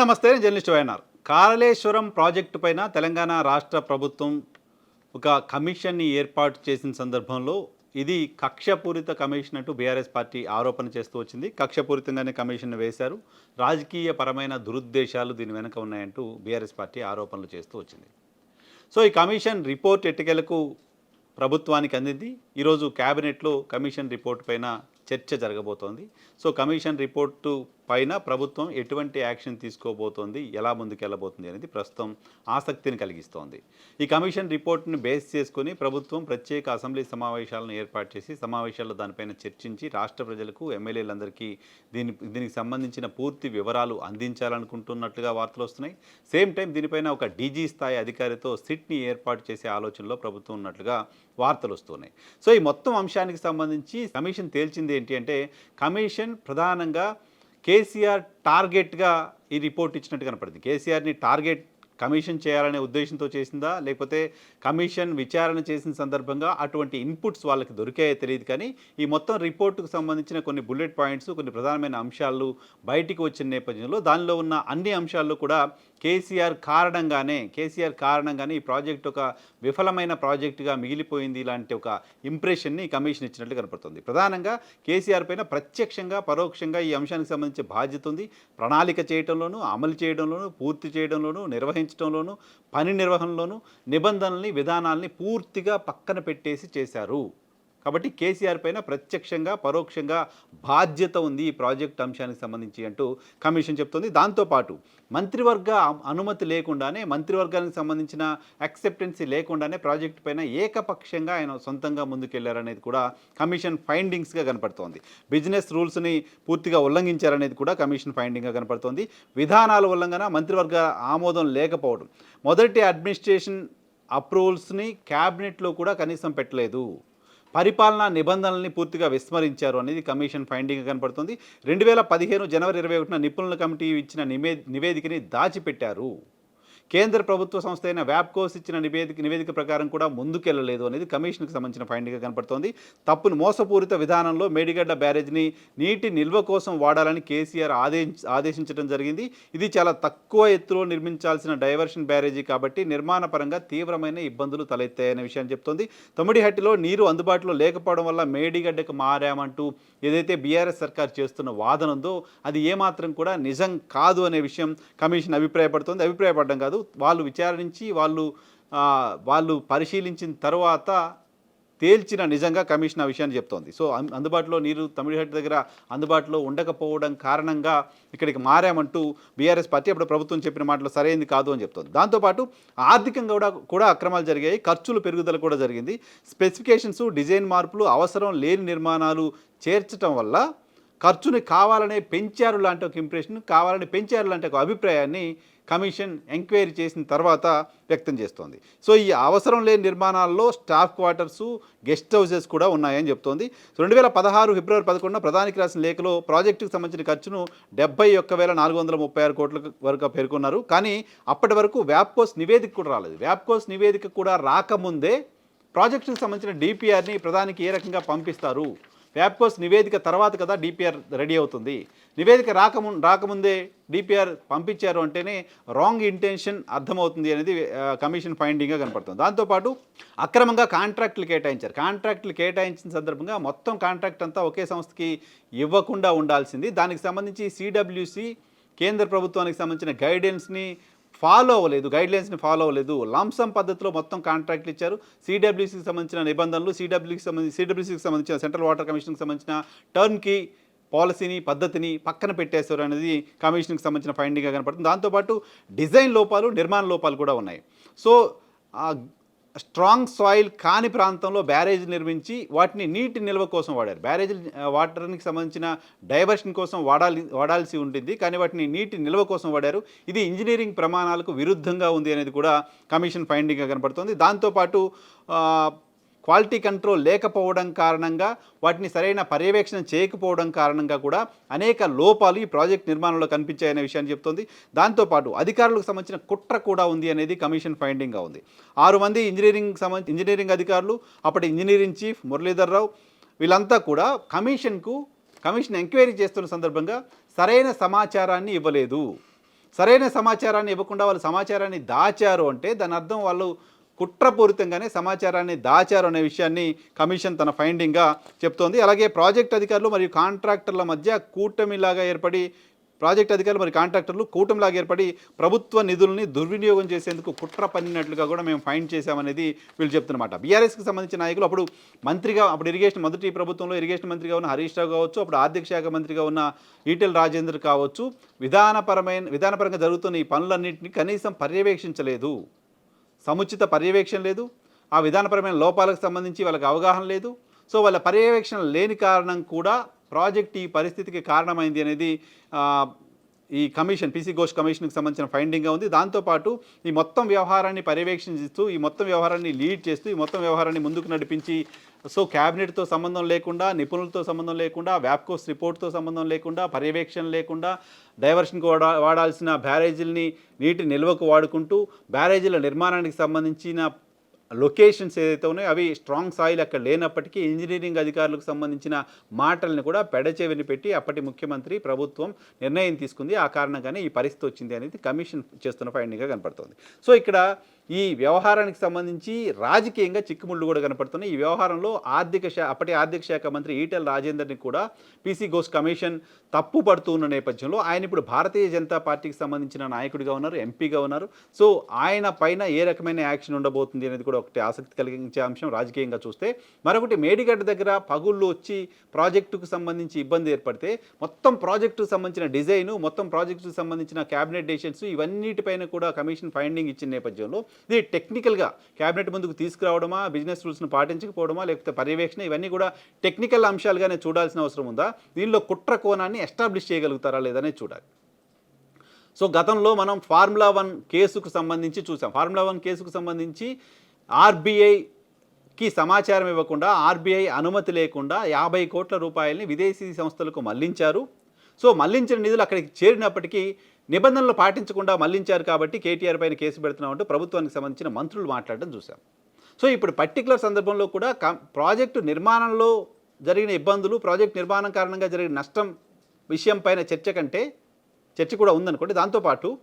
నమస్తే నేను journalist YNR. Kaleshwaram project పైన తెలంగాణ రాష్ట్ర ప్రభుత్వం ఒక కమిషన్ని ఏర్పాటు చేసిన సందర్భంలో ఇది కక్షపూరిత కమిషన్ అంటూ బీఆర్ఎస్ పార్టీ ఆరోపణ చేస్తూ వచ్చింది. కక్షపూరితంగానే కమిషన్ వేశారు. రాజకీయ పరమైన దురుద్దేశాలు దీని వెనుక ఉన్నాయంటూ బీఆర్ఎస్ పార్టీ ఆరోపణలు చేస్తూ వచ్చింది. సో ఈ కమిషన్ రిపోర్ట్ ఎట్టుకెలకు ప్రభుత్వానికి అందింది. ఈరోజు క్యాబినెట్లో కమిషన్ రిపోర్ట్ పైన చర్చ జరగబోతోంది. సో కమిషన్ రిపోర్టు పైన ప్రభుత్వం ఎటువంటి యాక్షన్ తీసుకోబోతోంది ఎలా ముందుకెళ్ళబోతుంది అనేది ప్రస్తుతం ఆసక్తిని కలిగిస్తోంది. ఈ కమిషన్ రిపోర్ట్ను బేస్ చేసుకుని ప్రభుత్వం ప్రత్యేక అసెంబ్లీ సమావేశాలను ఏర్పాటు చేసి సమావేశాల్లో దానిపైన చర్చించి రాష్ట్ర ప్రజలకు ఎమ్మెల్యేలందరికీ దీని దీనికి సంబంధించిన పూర్తి వివరాలు అందించాలనుకుంటున్నట్లుగా వార్తలు వస్తున్నాయి. సేమ్ టైం దీనిపైన ఒక డీజీ స్థాయి అధికారితో సిట్ని ఏర్పాటు చేసే ఆలోచనలో ప్రభుత్వం ఉన్నట్లుగా వార్తలు వస్తున్నాయి. సో ఈ మొత్తం అంశానికి సంబంధించి కమిషన్ తేల్చింది ఏంటి అంటే కమిషన్ ప్రధానంగా కేసీఆర్ టార్గెట్గా ఈ రిపోర్ట్ ఇచ్చినట్టు కనపడింది. కేసీఆర్ని టార్గెట్ కమిషన్ చేయాలనే ఉద్దేశంతో చేసిందా? లేకపోతే కమిషన్ విచారణ చేసిన సందర్భంగా అటువంటి ఇన్పుట్స్ వాళ్ళకి దొరికాయో తెలియదు కానీ ఈ మొత్తం రిపోర్టుకు సంబంధించిన కొన్ని బుల్లెట్ పాయింట్స్ కొన్ని ప్రధానమైన అంశాలు బయటికి వచ్చిన నేపథ్యంలో దానిలో ఉన్న అన్ని అంశాల్లో కూడా కేసీఆర్ కారణంగానే కేసీఆర్ కారణంగానే ఈ ప్రాజెక్ట్ ఒక విఫలమైన ప్రాజెక్టుగా మిగిలిపోయింది ఇలాంటి ఒక ఇంప్రెషన్ని ఈ కమిషన్ ఇచ్చినట్లు కనపడుతుంది. ప్రధానంగా కేసీఆర్ పైన ప్రత్యక్షంగా పరోక్షంగా ఈ అంశానికి సంబంధించి బాధ్యత ఉంది. ప్రణాళిక చేయడంలోనూ అమలు చేయడంలోనూ పూర్తి చేయడంలోనూ నిర్వహించడంలోనూ పని నిర్వహణలోనూ నిబంధనల్ని విధానాల్ని పూర్తిగా పక్కన పెట్టేసి చేశారు. కాబట్టి కేసీఆర్ పైన ప్రత్యక్షంగా పరోక్షంగా బాధ్యత ఉంది ఈ ప్రాజెక్ట్ అంశానికి సంబంధించి అంటూ కమిషన్ చెప్తుంది. దాంతోపాటు మంత్రివర్గ అనుమతి లేకుండానే మంత్రివర్గానికి సంబంధించిన యాక్సెప్టెన్సీ లేకుండానే ప్రాజెక్టు పైన ఏకపక్షంగా ఆయన సొంతంగా ముందుకెళ్ళారనేది కూడా కమిషన్ ఫైండింగ్స్గా కనపడుతోంది. బిజినెస్ రూల్స్ని పూర్తిగా ఉల్లంఘించారనేది కూడా కమిషన్ ఫైండింగ్గా కనపడుతోంది. విధానాల ఉల్లంఘన మంత్రివర్గ ఆమోదం లేకపోవడం. మొదటి అడ్మినిస్ట్రేషన్ అప్రూవల్స్ని క్యాబినెట్లో కూడా కనీసం పెట్టలేదు. పరిపాలనా నిబంధనల్ని పూర్తిగా విస్మరించారు అనేది కమిషన్ ఫైండింగ్ కనపడుతుంది. రెండు వేల పదిహేను జనవరి ఇరవై ఒకటిన నిపుణుల కమిటీ ఇచ్చిన నివే నివేదికని దాచిపెట్టారు. కేంద్ర ప్రభుత్వ సంస్థ అయిన వ్యాప్కోస్ ఇచ్చిన నివేదిక నివేదిక ప్రకారం కూడా ముందుకెళ్ళలేదు అనేది కమిషన్కి సంబంధించిన ఫైండింగ్గా కనపడుతోంది. తప్పును మోసపూరిత విధానంలో మేడిగడ్డ బ్యారేజ్ని నీటి నిల్వ కోసం వాడాలని కేసీఆర్ ఆదే ఆదేశించడం జరిగింది. ఇది చాలా తక్కువ ఎత్తులో నిర్మించాల్సిన డైవర్షన్ బ్యారేజీ కాబట్టి నిర్మాణ పరంగా తీవ్రమైన ఇబ్బందులు తలెత్తాయనే విషయాన్ని చెప్తోంది. తొమ్మిడిహట్టిలో నీరు అందుబాటులో లేకపోవడం వల్ల మేడిగడ్డకు మారామంటూ ఏదైతే బీఆర్ఎస్ సర్కార్ చేస్తున్న వాదన ఉందో అది ఏమాత్రం కూడా నిజం కాదు అనే విషయం కమిషన్ అభిప్రాయపడుతోంది. అభిప్రాయపడడం కాదు వాళ్ళు విచారించి వాళ్ళు వాళ్ళు పరిశీలించిన తర్వాత తేల్చిన నిజంగా కమిషన్ ఆ విషయాన్ని చెప్తోంది. సో అందుబాటులో నీరు తమిళహట్టి దగ్గర అందుబాటులో ఉండకపోవడం కారణంగా ఇక్కడికి మారామంటూ బీఆర్ఎస్ పార్టీ అప్పుడు ప్రభుత్వం చెప్పిన మాటలు సరైనది కాదు అని చెప్తోంది. దాంతోపాటు ఆర్థికంగా కూడా కూడా అక్రమాలు జరిగాయి. ఖర్చులు పెరుగుదల కూడా జరిగింది. స్పెసిఫికేషన్స్ డిజైన్ మార్పులు అవసరం లేని నిర్మాణాలు చేర్చడం వల్ల ఖర్చుని కావాలనే పెంచారు లాంటి ఒక ఇంప్రెషన్ కావాలని పెంచారు లాంటి ఒక అభిప్రాయాన్ని కమిషన్ ఎంక్వైరీ చేసిన తర్వాత వ్యక్తం చేస్తోంది. సో ఈ అవసరం లేని నిర్మాణాల్లో స్టాఫ్ క్వార్టర్స్ గెస్ట్ హౌసెస్ కూడా ఉన్నాయని చెప్తోంది. రెండు వేల పదహారు ఫిబ్రవరి పదకొండున ప్రధానికి రాసిన లేఖలో ప్రాజెక్టుకు సంబంధించిన ఖర్చును డెబ్బై ఒక్క వేల నాలుగు వందల ముప్పై ఆరు కోట్ల వరకు పేర్కొన్నారు. కానీ అప్పటి వరకు వ్యాప్కోస్ నివేదిక కూడా రాలేదు. వ్యాప్కోస్ నివేదిక కూడా రాకముందే ప్రాజెక్టుకు సంబంధించిన డిపిఆర్ని ప్రధానికి ఏ రకంగా పంపిస్తారు? వ్యాప్కోస్ నివేదిక తర్వాత కదా డిపిఆర్ రెడీ అవుతుంది. నివేదిక రాకము రాకముందే డిపిఆర్ పంపించారు అంటేనే రాంగ్ ఇంటెన్షన్ అర్థమవుతుంది అనేది కమిషన్ ఫైండింగ్గా కనపడుతుంది. దాంతోపాటు అక్రమంగా కాంట్రాక్టులు కేటాయించారు. కాంట్రాక్టులు కేటాయించిన సందర్భంగా మొత్తం కాంట్రాక్ట్ అంతా ఒకే సంస్థకి ఇవ్వకుండా ఉండాల్సింది. దానికి సంబంధించి సిడబ్ల్యూసి కేంద్ర ప్రభుత్వానికి సంబంధించిన గైడెన్స్ని ఫాలో అవ్వలేదు గైడ్లైన్స్ని ఫాలో అవ్వలేదు. లంసం పద్ధతిలో మొత్తం కాంట్రాక్ట్లు ఇచ్చారు. సిడబ్ల్యూసీకి సంబంధించిన నిబంధనలు సిడబ్ల్యూకి సంబంధించి సిడబ్ల్యూసీకి సంబంధించిన సెంట్రల్ వాటర్ కమిషన్కి సంబంధించిన టర్న్కి పాలసీని పద్ధతిని పక్కన పెట్టేశారు అనేది కమిషన్కి సంబంధించిన ఫైండింగ్గా కనపడుతుంది. దాంతోపాటు డిజైన్ లోపాలు నిర్మాణ లోపాలు కూడా ఉన్నాయి. సో స్ట్రాంగ్ సాయిల్ కాని ప్రాంతంలో బ్యారేజ్ నిర్మించి వాటిని నీటి నిల్వ కోసం వాడారు. బ్యారేజ్ వాటర్కి సంబంధించిన డైవర్షన్ కోసం వాడాలి వాడాల్సి ఉంటుంది కానీ వాటిని నీటి నిల్వ కోసం వాడారు. ఇది ఇంజనీరింగ్ ప్రమాణాలకు విరుద్ధంగా ఉంది అనేది కూడా కమిషన్ ఫైండింగ్గా కనపడుతుంది. దాంతోపాటు క్వాలిటీ కంట్రోల్ లేకపోవడం కారణంగా వాటిని సరైన పర్యవేక్షణ చేయకపోవడం కారణంగా కూడా అనేక లోపాలు ఈ ప్రాజెక్ట్ నిర్మాణంలో కనిపించాయనే విషయాన్ని చెప్తోంది. దాంతోపాటు అధికారులకు సంబంధించిన కుట్ర కూడా ఉంది అనేది కమిషన్ ఫైండింగ్గా ఉంది. ఆరు మంది ఇంజనీరింగ్ సంబంధించి ఇంజనీరింగ్ అధికారులు అప్పటి ఇంజనీరింగ్ చీఫ్ మురళీధర్ రావు వీళ్ళంతా కూడా కమిషన్కు కమిషన్ ఎంక్వైరీ చేస్తున్న సందర్భంగా సరైన సమాచారాన్ని ఇవ్వలేదు. సరైన సమాచారాన్ని ఇవ్వకుండా వాళ్ళు సమాచారాన్ని దాచారు అంటే దాని అర్థం వాళ్ళు కుట్రపూరితంగానే సమాచారాన్ని దాచారు అనే విషయాన్ని కమిషన్ తన ఫైండింగ్గా చెప్తోంది. అలాగే ప్రాజెక్ట్ అధికారులు మరియు కాంట్రాక్టర్ల మధ్య కూటమిలాగా ఏర్పడి ప్రాజెక్ట్ అధికారులు మరి కాంట్రాక్టర్లు కూటమిలాగా ఏర్పడి ప్రభుత్వ నిధుల్ని దుర్వినియోగం చేసేందుకు కుట్ర పన్నినట్లుగా కూడా మేము ఫైండ్ చేశామనేది వీళ్ళు చెప్తున్నమాట. బీఆర్ఎస్కి సంబంధించిన నాయకులు అప్పుడు మంత్రిగా అప్పుడు ఇరిగేషన్ మొదటి ప్రభుత్వంలో ఇరిగేషన్ మంత్రిగా ఉన్న హరీష్ రావు కావచ్చు అప్పుడు ఆర్థిక శాఖ మంత్రిగా ఉన్న ఈటెల్ రాజేందర్ కావచ్చు విధానపరమైన విధానపరంగా జరుగుతున్న ఈ పనులన్నింటినీ కనీసం పర్యవేక్షించలేదు. సముచిత పర్యవేక్షణ లేదు. ఆ విధానపరమైన లోపాలకు సంబంధించి వాళ్ళకి అవగాహన లేదు. సో వాళ్ళ పర్యవేక్షణ లేని కారణం కూడా ప్రాజెక్ట్ ఈ పరిస్థితికి కారణమైంది అనేది ఈ కమిషన్ పీసీ ఘోష్ కమిషన్కి సంబంధించిన ఫైండింగ్గా ఉంది. దాంతోపాటు ఈ మొత్తం వ్యవహారాన్ని పర్యవేక్షిస్తూ ఈ మొత్తం వ్యవహారాన్ని లీడ్ చేస్తూ ఈ మొత్తం వ్యవహారాన్ని ముందుకు నడిపించి సో క్యాబినెట్తో సంబంధం లేకుండా నిపుణులతో సంబంధం లేకుండా వ్యాప్కోస్ రిపోర్ట్తో సంబంధం లేకుండా పర్యవేక్షణ లేకుండా డైవర్షన్కి వాడా వాడాల్సిన బ్యారేజీలని నీటి నిల్వకు వాడుకుంటూ బ్యారేజీల నిర్మాణానికి సంబంధించిన లొకేషన్స్ ఏదైతే ఉన్నాయో అవి స్ట్రాంగ్ సాయిల్ అక్కడ లేనప్పటికీ ఇంజనీరింగ్ అధికారులకు సంబంధించిన మాటలను కూడా పెడచెవిని పెట్టి అప్పటి ముఖ్యమంత్రి ప్రభుత్వం నిర్ణయం తీసుకుంది. ఆ కారణంగానే ఈ పరిస్థితి వచ్చింది అనేది కమిషన్ చేస్తున్న ఫైండింగ్గా కనపడుతుంది. సో ఇక్కడ ఈ వ్యవహారానికి సంబంధించి రాజకీయంగా చిక్కుముళ్ళు కూడా కనపడుతున్నాయి. ఈ వ్యవహారంలో ఆర్థిక శాఖ అప్పటి ఆర్థిక శాఖ మంత్రి ఈటెల రాజేందర్ని కూడా పీసీ ఘోష్ కమిషన్ తప్పు పడుతున్న ఉన్న నేపథ్యంలో ఆయన ఇప్పుడు భారతీయ జనతా పార్టీకి సంబంధించిన నాయకుడిగా ఉన్నారు ఎంపీగా ఉన్నారు. సో ఆయన పైన ఏ రకమైన యాక్షన్ ఉండబోతుంది అనేది కూడా ఒకటి ఆసక్తి కలిగించే అంశం రాజకీయంగా చూస్తే. మరొకటి మేడిగడ్డ దగ్గర పగుళ్ళు వచ్చి ప్రాజెక్టుకు సంబంధించి ఇబ్బంది ఏర్పడితే మొత్తం ప్రాజెక్టుకు సంబంధించిన డిజైను మొత్తం ప్రాజెక్టుకు సంబంధించిన క్యాబినెట్ డెసిషన్స్ ఇవన్నిటిపైన కూడా కమిషన్ ఫైండింగ్ ఇచ్చిన నేపథ్యంలో ఇది టెక్నికల్గా క్యాబినెట్ ముందుకు తీసుకురావడమా బిజినెస్ రూల్స్ను పాటించకపోవడమా లేకపోతే పర్యవేక్షణ ఇవన్నీ కూడా టెక్నికల్ అంశాలుగానే చూడాల్సిన అవసరం ఉందా? దీనిలో కుట్ర కోణాన్ని ఎస్టాబ్లిష్ చేయగలుగుతారా లేదనే చూడాలి. సో గతంలో మనం ఫార్ములా వన్ కేసుకు సంబంధించి చూసాం. ఫార్ములా వన్ కేసుకు సంబంధించి ఆర్బీఐకి సమాచారం ఇవ్వకుండా ఆర్బీఐ అనుమతి లేకుండా యాభై కోట్ల రూపాయలని విదేశీ సంస్థలకు మళ్ళించారు. సో మళ్ళించిన నిధులు అక్కడికి చేరినప్పటికీ నిబంధనలు పాటించకుండా మళ్ళించారు కాబట్టి కేటీఆర్ పైన కేసు పెడుతున్నామంటూ ప్రభుత్వానికి సంబంధించిన మంత్రులు మాట్లాడడం చూశాం. సో ఇప్పుడు పర్టికులర్ సందర్భంలో కూడా కం- ప్రాజెక్టు నిర్మాణంలో జరిగిన ఇబ్బందులు ప్రాజెక్ట్ నిర్మాణం కారణంగా జరిగిన నష్టం విషయం పైన చర్చ కంటే చర్చ కూడా ఉందనుకోండి దాంతోపాటు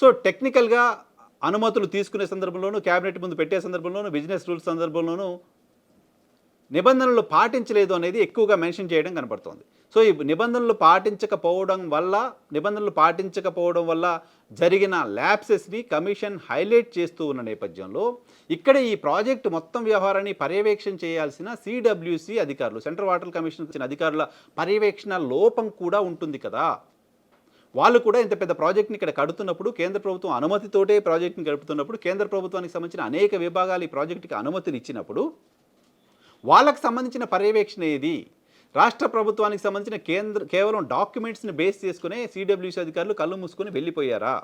సో టెక్నికల్గా అనుమతులు తీసుకునే సందర్భంలోనూ క్యాబినెట్ ముందు పెట్టే సందర్భంలోనూ బిజినెస్ రూల్స్ సందర్భంలోనూ నిబంధనలు పాటించలేదు అనేది ఎక్కువగా మెన్షన్ చేయడం కనపడుతోంది. సో ఈ నిబంధనలు పాటించకపోవడం వల్ల నిబంధనలు పాటించకపోవడం వల్ల జరిగిన ల్యాప్సెస్ని కమిషన్ హైలైట్ చేస్తూ ఉన్న నేపథ్యంలో ఇక్కడ ఈ ప్రాజెక్టు మొత్తం వ్యవహారాన్ని పర్యవేక్షణ చేయాల్సిన సిడబ్ల్యూసి అధికారులు సెంట్రల్ వాటర్ కమిషన్ ఇచ్చిన అధికారుల పర్యవేక్షణ లోపం కూడా ఉంటుంది కదా. వాళ్ళు కూడా ఇంత పెద్ద ప్రాజెక్ట్ని ఇక్కడ కడుతున్నప్పుడు కేంద్ర ప్రభుత్వం అనుమతితోటే ప్రాజెక్ట్ని గడుపుతున్నప్పుడు కేంద్ర ప్రభుత్వానికి సంబంధించిన అనేక విభాగాలు ఈ ప్రాజెక్టుకి అనుమతిని ఇచ్చినప్పుడు వాళ్ళకు సంబంధించిన పర్యవేక్షణ ఏది? రాష్ట్ర ప్రభుత్వానికి సంబంధించిన కేంద్ర కేవలం డాక్యుమెంట్స్ని బేస్ చేసుకునే సిడబ్ల్యూసీ అధికారులు కళ్ళు మూసుకొని వెళ్ళిపోయారా?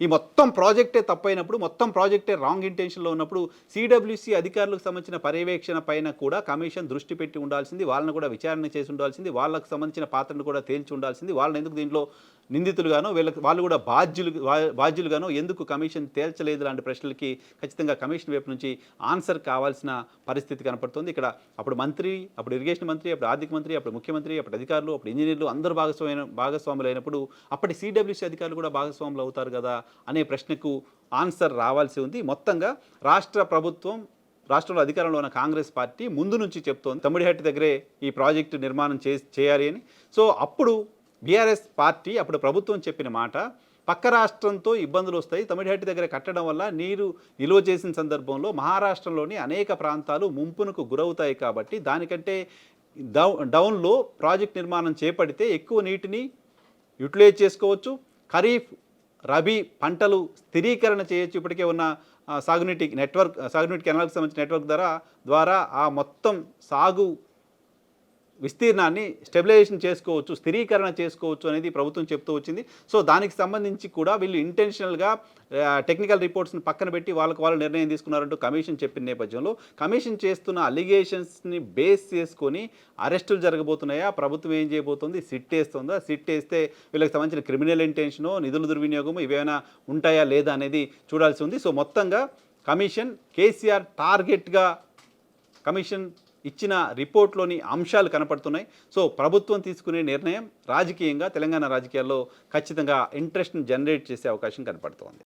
ఈ మొత్తం ప్రాజెక్టే తప్పైనప్పుడు మొత్తం ప్రాజెక్టే రాంగ్ ఇంటెన్షన్లో ఉన్నప్పుడు సిడబ్ల్యూసీ అధికారులకు సంబంధించిన పర్యవేక్షణ పైన కూడా కమిషన్ దృష్టి పెట్టి ఉండాల్సింది వాళ్ళని కూడా విచారణ చేసి ఉండాల్సింది వాళ్ళకు సంబంధించిన పాత్రను కూడా తేల్చి ఉండాల్సింది వాళ్ళని ఎందుకు దీంట్లో నిందితులుగానో వీళ్ళకి వాళ్ళు కూడా బాధ్యులు వా- బాధ్యులుగానో ఎందుకు కమిషన్ తేల్చలేదు లాంటి ప్రశ్నలకి ఖచ్చితంగా కమిషన్ వైపు నుంచి ఆన్సర్ కావాల్సిన పరిస్థితి కనపడుతుంది. ఇక్కడ అప్పుడు మంత్రి అప్పుడు ఇరిగేషన్ మంత్రి అప్పుడు ఆర్థిక మంత్రి అప్పుడు ముఖ్యమంత్రి అప్పుడు అధికారులు అప్పుడు ఇంజనీర్లు అందరూ భాగస్వామ్య భాగస్వాములు అయినప్పుడు అప్పటి సిడబ్ల్యూసీ అధికారులు కూడా భాగస్వాములు అవుతారు కదా అనే ప్రశ్నకు ఆన్సర్ రావాల్సి ఉంది. మొత్తంగా రాష్ట్ర ప్రభుత్వం రాష్ట్రంలో అధికారంలో ఉన్న కాంగ్రెస్ పార్టీ ముందు నుంచి చెప్తోంది తమ్మిడిహట్టి దగ్గరే ఈ ప్రాజెక్టు నిర్మాణం చే చేయాలి అని. సో అప్పుడు బీఆర్ఎస్ పార్టీ అప్పుడు ప్రభుత్వం చెప్పిన మాట పక్క రాష్ట్రంతో ఇబ్బందులు వస్తాయి తమిళహట్టి దగ్గర కట్టడం వల్ల నీరు నిల్వ చేసిన సందర్భంలో మహారాష్ట్రంలోని అనేక ప్రాంతాలు ముంపునకు గురవుతాయి కాబట్టి దానికంటే డౌ డౌన్లో ప్రాజెక్ట్ నిర్మాణం చేపడితే ఎక్కువ నీటిని యూటిలైజ్ చేసుకోవచ్చు. ఖరీఫ్ రబీ పంటలు స్థిరీకరణ చేయొచ్చు. ఇప్పటికే ఉన్న సాగునీటి నెట్వర్క్ సాగునీటి కెనాల్కి సంబంధించిన నెట్వర్క్ ద్వారా ద్వారా ఆ మొత్తం సాగు విస్తీర్ణాన్ని స్టెబిలైజేషన్ చేసుకోవచ్చు స్థిరీకరణ చేసుకోవచ్చు అనేది ప్రభుత్వం చెప్తూ వచ్చింది. సో దానికి సంబంధించి కూడా వీళ్ళు ఇంటెన్షనల్గా టెక్నికల్ రిపోర్ట్స్ని పక్కన పెట్టి వాళ్ళకి వాళ్ళు నిర్ణయం తీసుకున్నారంటూ కమిషన్ చెప్పిన నేపథ్యంలో కమిషన్ చేస్తున్న అలిగేషన్స్ని బేస్ చేసుకొని అరెస్టులు జరగబోతున్నాయా? ప్రభుత్వం ఏం చేయబోతుంది? సిట్ వేస్తుందా? సిట్ వేస్తే వీళ్ళకి సంబంధించిన క్రిమినల్ ఇంటెన్షను నిధుల దుర్వినియోగము ఇవేమైనా ఉంటాయా లేదా అనేది చూడాల్సి ఉంది. సో మొత్తంగా కమిషన్ కేసీఆర్ టార్గెట్గా కమిషన్ ఇచ్చిన రిపోర్ట్లోని అంశాలు కనపడుతున్నాయి. సో ప్రభుత్వం తీసుకునే నిర్ణయం రాజకీయంగా తెలంగాణ రాజకీయాల్లో ఖచ్చితంగా ఇంట్రెస్ట్ని జనరేట్ చేసే అవకాశం కనపడుతోంది.